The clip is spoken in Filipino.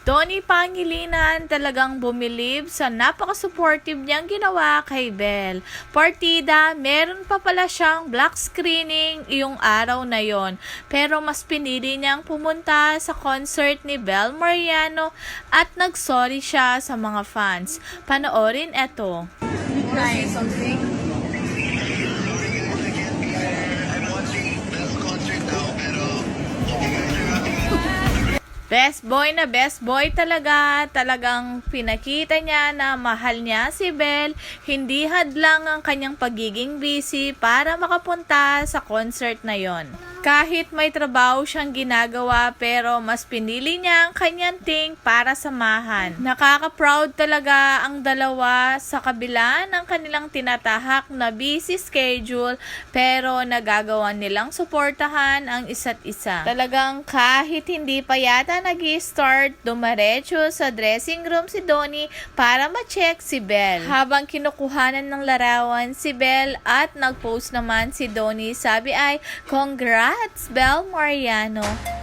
Tony Pangilinan talagang bumilib sa napaka-supportive niyang ginawa kay Belle. Partida, meron pa pala siyang black screening yung araw na yon. Pero mas pinili niyang pumunta sa concert ni Belle Mariano at nagsorry siya sa mga fans. Panoorin eto. Best boy na best boy talaga. Talagang pinakita niya na mahal niya si Belle. Hindi hadlang ang kanyang pagiging busy para makapunta sa concert na yon. Kahit may trabaho siyang ginagawa pero mas pinili niya ang kanyang ting para samahan. Nakaka-proud talaga ang dalawa sa kabila ng kanilang tinatahak na busy schedule pero nagagawa nilang suportahan ang isa't isa. Talagang kahit hindi pa yata nag start dumaretso sa dressing room si Donnie para ma-check si Belle. Habang kinukuhanan ng larawan si Belle at nag-post naman si Donnie, sabi ay, Congrats, Belle Mariano!